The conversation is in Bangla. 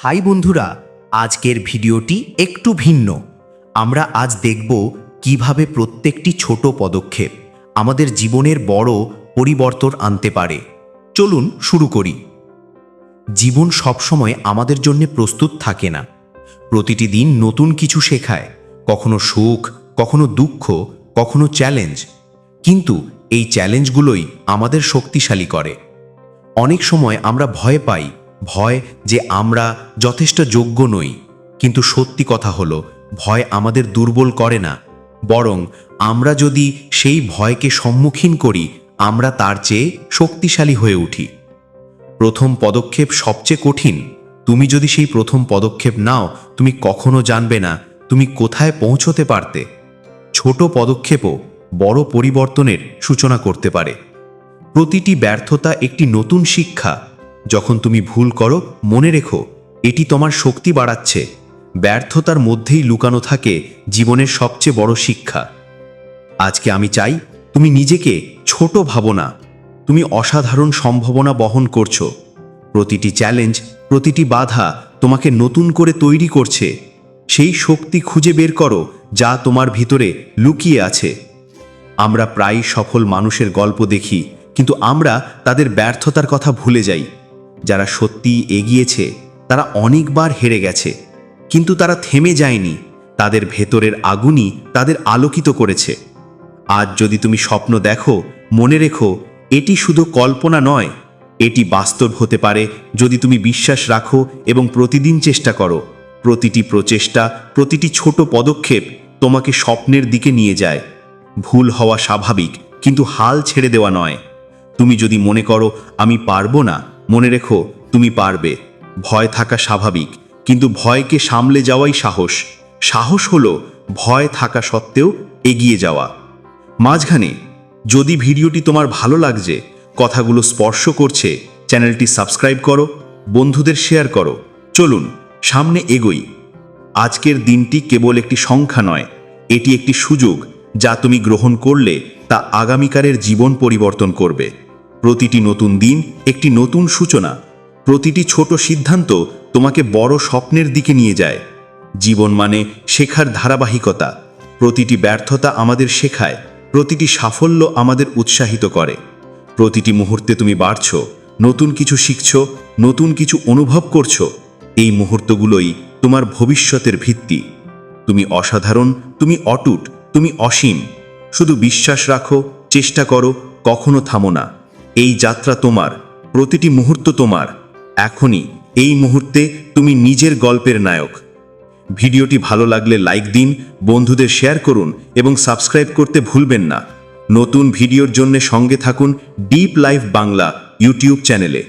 হাই বন্ধুরা, আজকের ভিডিওটি একটু ভিন্ন। আমরা আজ দেখব কীভাবে প্রত্যেকটি ছোট পদক্ষেপ আমাদের জীবনের বড় পরিবর্তন আনতে পারে। চলুন শুরু করি। জীবন সবসময় আমাদের জন্য প্রস্তুত থাকে না। প্রতিটি দিন নতুন কিছু শেখায়, কখনো সুখ, কখনো দুঃখ, কখনো চ্যালেঞ্জ। কিন্তু এই চ্যালেঞ্জগুলোই আমাদের শক্তিশালী করে। অনেক সময় আমরা ভয় পাই ভয় যে আমরা যথেষ্ট যোগ্য নই। কিন্তু সত্যি কথা হলো, ভয় আমাদের দুর্বল করে না। বরং আমরা যদি সেই ভয়কে সম্মুখীন করি, আমরা তার চেয়ে শক্তিশালী হয়ে উঠি। প্রথম পদক্ষেপ সবচেয়ে কঠিন। তুমি যদি সেই প্রথম পদক্ষেপ নাও, তুমি কখনো জানবে না তুমি কোথায় পৌঁছতে পারতে। ছোট পদক্ষেপও বড় পরিবর্তনের সূচনা করতে পারে। প্রতিটি ব্যর্থতা একটি নতুন শিক্ষা। যখন তুমি ভুল করো, মনে রেখো, এটি তোমার শক্তি বাড়াচ্ছে। ব্যর্থতার মধ্যেই লুকানো থাকে জীবনের সবচেয়ে বড় শিক্ষা। আজকে আমি চাই, তুমি নিজেকে ছোট ভাবো না। তুমি অসাধারণ সম্ভাবনা বহন করছ। প্রতিটি চ্যালেঞ্জ প্রতিটি বাধা তোমাকে নতুন করে তৈরি করছে। সেই শক্তি খুঁজে বের করো, যা তোমার ভিতরে লুকিয়ে আছে। আমরা প্রায় সফল মানুষের গল্প দেখি, কিন্তু আমরা তাদের ব্যর্থতার কথা ভুলে যাই। যারা সত্যি এগিয়েছে, তারা অনেকবার হেরে গেছে, কিন্তু তারা থেমে যায়নি। তাদের ভেতরের আগুনই তাদের আলোকিত করেছে। আজ যদি তুমি স্বপ্ন দেখো, মনে রেখো, এটি শুধু কল্পনা নয়, এটি বাস্তব হতে পারে যদি তুমি বিশ্বাস রাখো এবং প্রতিদিন চেষ্টা করো। প্রতিটি প্রচেষ্টা, প্রতিটি ছোট পদক্ষেপ তোমাকে স্বপ্নের দিকে নিয়ে যায়। ভুল হওয়া স্বাভাবিক, কিন্তু হাল ছেড়ে দেওয়া নয়। তুমি যদি মনে করো, আমি পারব না মনে রেখো, তুমি পারবে। ভয় থাকা স্বাভাবিক, কিন্তু ভয়কে সামলে যাওয়াই সাহস। সাহস হলো ভয় থাকা সত্ত্বেও এগিয়ে যাওয়া। মাঝখানে, যদি ভিডিওটি তোমার ভালো লাগছে, কথাগুলো স্পর্শ করছে, চ্যানেলটি সাবস্ক্রাইব করো, বন্ধুদের শেয়ার করো। চলুন, সামনে এগোই। আজকের দিনটি কেবল একটি সংখ্যা নয়, এটি একটি সুযোগ যা তুমি গ্রহণ করলে তা আগামীকালের জীবন পরিবর্তন করবে। প্রতিটি নতুন দিন একটি নতুন সূচনা। প্রতিটি ছোট সিদ্ধান্ত তোমাকে বড় স্বপ্নের দিকে নিয়ে যায়। জীবন মানে শেখার ধারাবাহিকতা। প্রতিটি ব্যর্থতা আমাদের শেখায়, প্রতিটি সাফল্য আমাদের উৎসাহিত করে। প্রতিটি মুহূর্তে তুমি বাড়ছ, নতুন কিছু শিখছ, নতুন কিছু অনুভব করছ। এই মুহূর্তগুলোই তোমার ভবিষ্যতের ভিত্তি। তুমি অসাধারণ, তুমি অটুট, তুমি অসীম। শুধু বিশ্বাস রাখো, চেষ্টা করো, কখনো থামো না। এই যাত্রা তোমার, প্রতিটি মুহূর্ত তোমার। এখনই এই মুহূর্তে তুমি নিজের গল্পের নায়ক। ভিডিওটি ভালো লাগলে লাইক দিন, বন্ধুদের শেয়ার করুন এবং সাবস্ক্রাইব করতে ভুলবেন না। নতুন ভিডিওর জন্য সঙ্গে থাকুন ডিপ লাইফ বাংলা ইউটিউব চ্যানেলে